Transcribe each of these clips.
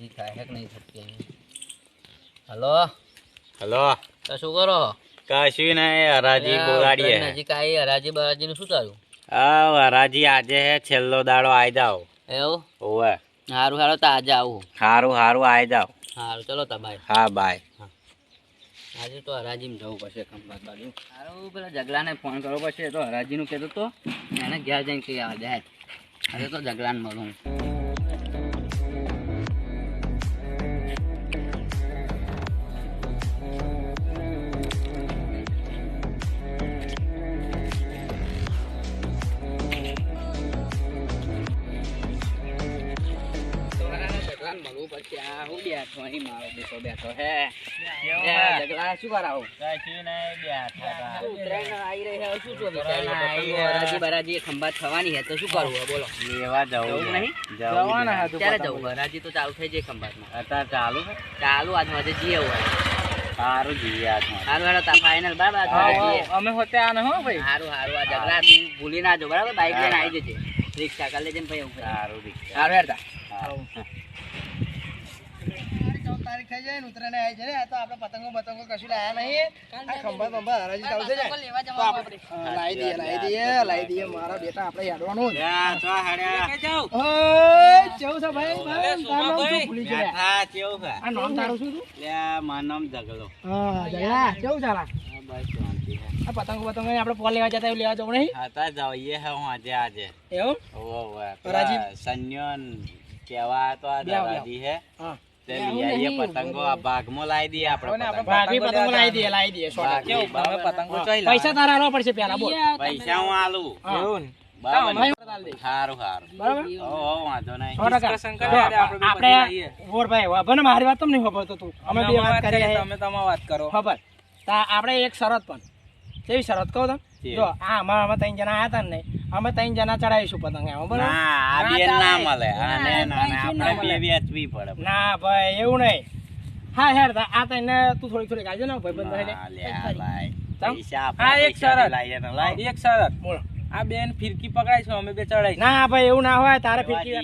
હરાજી થાય કે નહીં થતી હલો? હલો? તો શું કરો? કશું નહીં હરાજી બોલાડીએ. નજીક આવી હરાજી બરાજીનું શું ચાલ્યું હા હરાજી આજે હે છેલ્લો દાડો આઈ જાઓ. એવું? ઓવે સારું સારું તો આજે આવું. હારું હારું આઈ જાઓ. સારું ચલો તા બાય. હા બાય. આજે તો હરાજીમાં જવું પડશે ખંભાત બાજુ સારું પેલા જગલાને ફોન કરવો પડશે તો હરાજીનું કહેતો તો. એને ઘેર જઈને કહી આવે જાય. આજે તો જગલાને મળું. મળવું હું બેઠો અહીં મારો બેઠો બેઠો હે જગલા શું કરાવું કશું નહીં બેઠા ઉત્તરાયણ આવી રહી છે શું શું વિચાર ઉત્તરાયણ આવી પતંગો છે. હરાજી બરાજી ખંભાત થવાની છે તો શું કરવું બોલો લેવા જવું જવું નહીં? જવાના ક્યારે જવું હરાજી તો ચાલુ થઈ જાય ખંભાતમાં અત્યારે ચાલુ ચાલુ આજ જઈએ હોય સારું જઈએ આજમાં સારું હેડો તા ફાઇનલ બરાબર અમે હોતે આને હો ભાઈ સારું સારું આ જગલા ભૂલી ના જો બરાબર બાઈક લઈને આવી જજે રિક્ષા કરી લેજે ને ભાઈ સારું રિક્ષા સારું હેડતા સારું. થઈ જાય ને ઉત્તરાયણ આવી જાય આ તો આપણે પતંગો પતંગો કશું લાયા નહીં. આ ખંભા બંભા હરાજી ચાલશે જાય તો આપણે લાવી દઈએ લાવી દઈએ લાવી દઈએ મારા બેટા આપણે યાદવાનું જ. લ્યા, ચો હાડ્યા. ઓય, કેવું છે ભાઈ? ભાઈ તારું નામ શું ભૂલી ગયા? બેઠા, કેવું છે? આ નામ તારું શું તું મારું નામ જગલો હા જગલા કેવું ચાલા બસ આ પતંગો બતંગો આપણે પોલ લેવા જતા લેવા જવું નહીં? હતા જઈએ હે હું આજે આજે. એવું? ઓવે, ઓવે. હરાજી? કેવા તો. દાદાજી હે. હા. તે પતંગો. આ ભાગમાં લાવી દઈએ આપણે પતંગો. પતંગો લાવી દઈએ લાવી દઈએ પૈસા તારા આલવા પડશે પેલા બોલ. પૈસા હું આલું? અમે મારી વાત ખબર અમે વાત કરી અમે તમે વાત કરો. ખબર. તા આપણે એક શરત પણ. કેવી શરત કહો તમે જો આ અમારા ત્રણ જણા આયા હતા ને અમે ત્રણ જણા ચડાવીશું પતંગ એમાં બરાબર? ના આ બે ના મળે. ના, અને ના, આપણે બે વેચવી પડે. ના ભાઈ એવું નહીં. હા હેર આ તને તું થોડી થોડી કાઢજો ને ભાઈ બંધ? પૈસા હા, એક શરત. લાઈએ ને લાય. એક શરત. બોલો. આ બેન ફિરકી પકડાય છે અમે બે ચડાઈ ના ભાઈ એવું ના હોય તારે ફિરકી.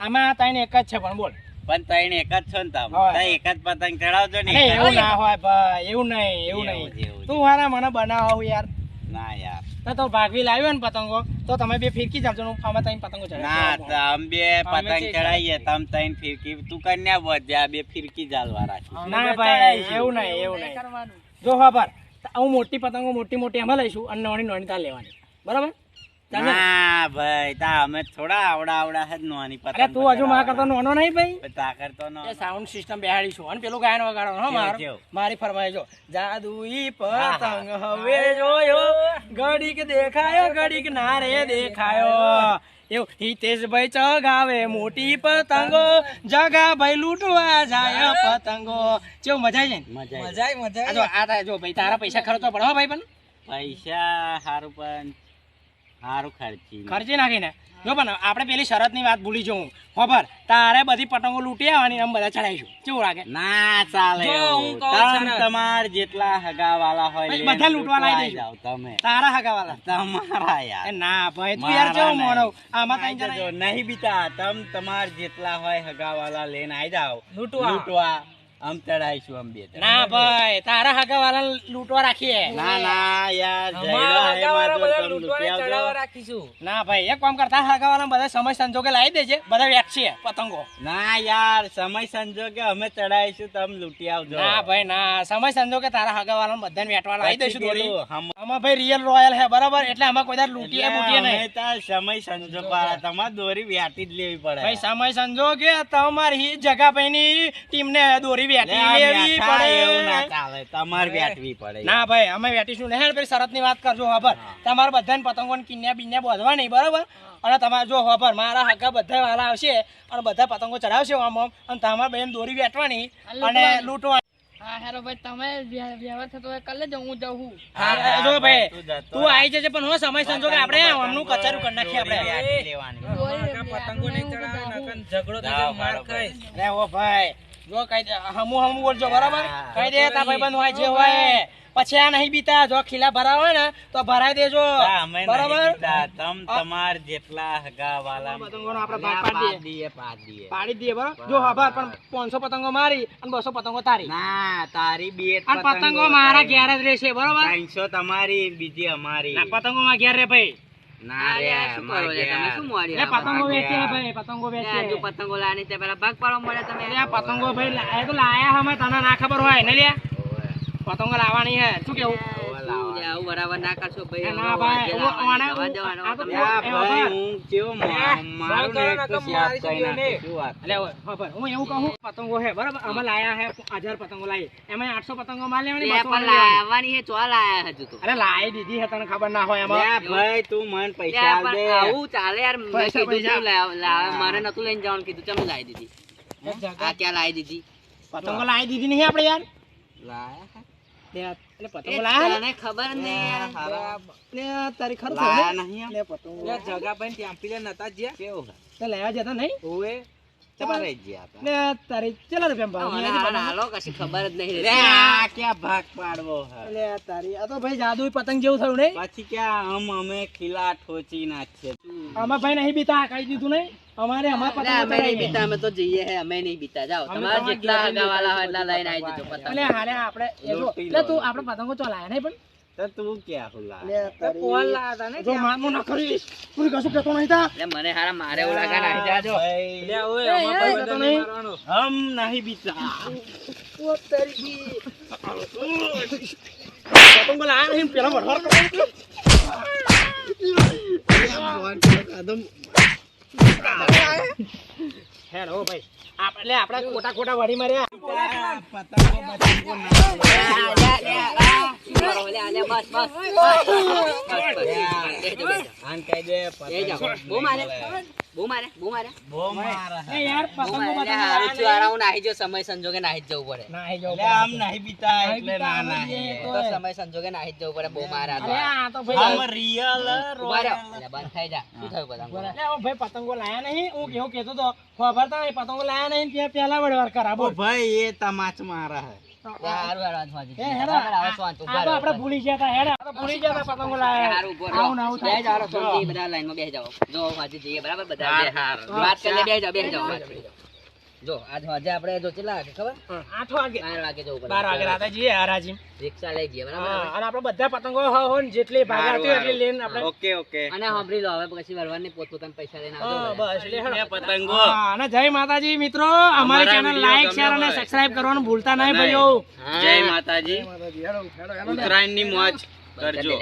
આમાં તને એક જ છે પણ બોલ. પણ ત્રણ એક જ છો ને તમે? હોય. એક જ પતંગ ચડાવજો ને એવું ના હોય ભાઈ એવું નહીં એવું નહીં. તું હારા મને બનાવો યાર. ના યાર. તો તો ભાગવી લાવ્યો ને પતંગો. તો તમે બે ફિરકી ને આમાં ત્રણ પતંગો ના તમ બે પતંગ જે ચડાવીએ તમ ત્રણ ફિરકી. તું કન્યા વધ્યા બે ફિરકી જાલવા રાખી ના ભાઈ એવું નહીં એવું નહીં. જો ખબર હું મોટી પતંગો મોટી મોટી એમાં લઈશું અને નાની નાની તાર લેવાની. બરાબર? ને? ના ભાઈ તા અમે થોડા આવડા આવડા હે જ પતંગ અરે તું હજુ મારા કરતા નાનો નહીં ભાઈ. તાકર તો નો એ સાઉન્ડ સિસ્ટમ બેહાડીશું. અને પેલું ગાયન વગાડવાનું હો માર? મારી ફરમાઈ જો. જાદુઈ પતંગ હવે જોયો. ઘડીક દેખાયો ઘડીક ના રે દેખાયો. એવું. હિતેશભાઈ ચગાવે મોટી પતંગો. જગા ભાઈ લૂંટવા જાય પતંગો. કેવું મજા આવી જાય મજા મજા આ જો આ જો ભાઈ તારા પૈસા ખર્ચવા પડે હો ભાઈ પણ. પૈસા સારું પણ ખર્ચી ખર્ચી નાખીને. જો પણ આપણે પેલી શરતની વાત ભૂલી જવું. ખબર તારે બધી પતંગો લૂંટી આવવાની અમે બધા ચડાવીશું. કેવું લાગે? ના ચાલે હું. તમાર જેટલા હગા વાલા હોય બધા લૂંટવા લાવી દઈશું. તમે. તારા હગાવાલા. તમારા યાર. ના ભાઈ તું યાર જો મોણો આમાં કઈ જજો. નહીં બીતા. તમ તમાર જેટલા હોય હગા વાલા લઈને આવી જાઓ. લૂંટવા. લૂંટવા. આમ ચડાઈશું આમ બે ના ભાઈ તારા હગાવાલા લૂંટવા રાખીએ. ના ના યાર. ચડાવવા રાખીશું. ના ભાઈ એક કામ કરતા હગાવાલા બધા સમય સંજોગે લાવી દેજે બધા વેચશે પતંગો. ના યાર સમય સંજોગે અમે ચડાઈશું તમે લૂંટી આવજો. ના ભાઈ ના સમય સંજોગે તારા હગાવાલા બધાને વેટવા લાવી દઈશું દોરી પેલું ભાઈ રિયલ રોયલ હે બરાબર? એટલે આમાં કોઈ દાર લૂંટીએ બૂટીએ નહીં. તાર સમય સંજોગ વાળા તમારે દોરી વ્યાટી જ લેવી પડે. ભાઈ સમય સંજોગે તમારી જગાભાઈની ટીમને દોરી લે, વેટી લેવી વ્યાઠા એવું ના ચાલે તમારે વ્યાટવી પડે. ના ભાઈ અમે વેટીશું નહીં પેલી શરતની વાત કરજો ખબર તમારે બધાને પતંગો કિન્યા બિન્યા બોધવા નહીં બરાબર? અને તમારે જો ખબર મારા હાકા બધા વાલા આવશે અને બધા પતંગો ચડાવશે આમ આમ અને તમારે બેન દોરી વેટવાની અને લૂંટવાની. હા હેરો ભાઈ તમે વ્યવહાર થતો હોય કરી લેજો હું જઉં હા, જો ભાઈ તું આવી જજે પણ હો સમય સંજોગે આપણે આમનું કચરું કરી નાખીએ આપણે. વ્યાટી લેવાની. દોરી પતંગો નહીં ચડાવે ઝઘડો થઈ માર બરાબર. ખાઈશ. ઓ ભાઈ. જો કઈ હમુ હમુ બોલજો બરાબર. કઈ દે તા ભાઈબંધ હોય જે હોય. પછી આ નહીં બીતા જો ખીલા ભરાવા હોય ને તો ભરાઈ દેજો. બરાબર? તમ તમાર જેટલા હગા વાલા પતંગો આપણે ભાગ પાડી દઈએ. પાડી દઈએ. પાડી દઈએ બરાબર? જો હભાર પણ પાંચસો પતંગો મારી અને બસો પતંગો તારી. ના તારી બે અને પતંગો મારા ઘેર જ રહેશે બરોબર? ત્રણસો તમારી બીજી અમારી. પતંગો માં ઘેર રે ભાઈ. ના રે તમે શું પતંગો વેચે. ભાઈ પતંગો વેચે હજુ પતંગો લાની તે પેલા ભાગ પાડવા મળે તમે. એ પતંગો ભાઈ તો લાયા હમે તને ના ખબર હોય ને લે પતંગો લાવવાની હે શું કેવું? આવું બરાબર ના કરશો ભાઈ. ના ભાઈ, ભાઈ ખબર. હું કેવો મારું ને એક તો સ્યાદ કઈ નાખે. વાત? એટલે હવે, હવે હું એવું કહું પતંગો હે બરાબર? અમે લાયા હે હજાર પતંગો લાવી એમાં આઠસો પતંગો માં લેવાની બસો પણ લાવવાની હે, ચો લાયા હજુ તો. અરે લાવી દીધી હે તને ખબર ના હોય એમાં. ભાઈ તું મન પૈસા આલ દે. આવું ચાલે યાર. મેં કીધું લાવ- લાવ- મારે નતું લઈને જવાનું કીધું ચમ લાવી દીધી? આ ક્યાં લાવી દીધી? પતંગો લાવી દીધી નહીં આપણે યાર. લાયા? લે, એટલે એ પતંગો લાયા તને ખબર ને? તારી ખરું નહીં ને? લે પતંગો લે, જગાભાઈ ત્યાં પેલા નતા જ્યાં. કેવું લેવા જતા નહીં? ઓએ તારે જ ગયા તારી કેટલા રૂપિયા ભાવ મને હાલ કશી ખબર જ નહીં લે, ક્યાં ભાગ પાડવો હે? તારી આ તો ભાઈ જાદુ પતંગ જેવું થયું નહીં? પછી ક્યાં આમ અમે ખીલા ઠોચી નાખીએ. આમાં ભાઈ નહીં બીતા કાઈ દીધું નહીં? અમારે અમારે લે, અમે બીતા અમે તો જઈએ હે અમે નહીં બીતા જાઓ તમારા જેટલા ઘેર હોય એટલા લઈને આવી જજો પતંગ. એટલે હાલે આપણે એ જો લૂંટી લે તું આપણે પતંગો ચલાયા નહીં પણ? તું ક્યાં હુલા? લે તારી જો મારનું ન કરીશ. પૂરી કશું કહેતો નહીં તા. લે, મને હારા મારે એવું લાગે નાહી જાજો ભાઈ, ઓય અમાર એ, તો નહીં. હમ નહીં બીતા પતંગો લાયા નહીં પેલા વરવાર કરો. હેલો ભાઈ. આપણે આપણે ખોટા ખોટા વળી માર્યા સમય સંજોગે નાહી જવું પડે આમ નાહી પીતા સમય સંજોગે નાહી જવું પડે બહુ મારે રિયલ. બંધ થઈ જા શું થયું પતંગ ભાઈ, પતંગો લાયા નહીં હું કેવું કેતો તો ખબર તો પતંગો લાયા નહીં ત્યાં પેલા વડવાર કરાવો ભાઈ એ તમાચ મારા હે હારું હારું હાથ વાંચી એ દીધું. હેડા બરાબર, આ તો આપણે ભૂલી ગયા હતા હેડા ભૂલી ગયા હતા પતંગો લાયા હારું, ઊભો રહો. આવું ને આવું થાય. શાંતિ, બધા લાઈનમાં બેસી જાઓ. જો, વાંચી જઈએ, બરાબર? બધા બે- હાર. વાત કરીને બેસી જાઓ, બેસી જાઓ. જો આજ આજે આપણે જો કેટલા વાગે ખબર? 8 વાગે. 12 વાગે જવું પડે. 12 વાગે રાતે જઈએ હરાજી રિક્ષા લઈ જઈએ બરાબર? અને આપણે બધા પતંગો હો હો જેટલી ભાગાતી એટલી લઈને આપણે ઓકે ઓકે. અને સાંભળી લો હવે પછી વરવાની પોતપોતાના પૈસા લઈને આવજો. બસ એટલે. પતંગો. હા, અને જય માતાજી મિત્રો. અમારી ચેનલ લાઈક શેર અને સબસ્ક્રાઇબ કરવાનું ભૂલતા નહીં. ભાઈઓ. જય માતાજી. માતાજી. હેડો હેડો હેડો. મોજ કરજો.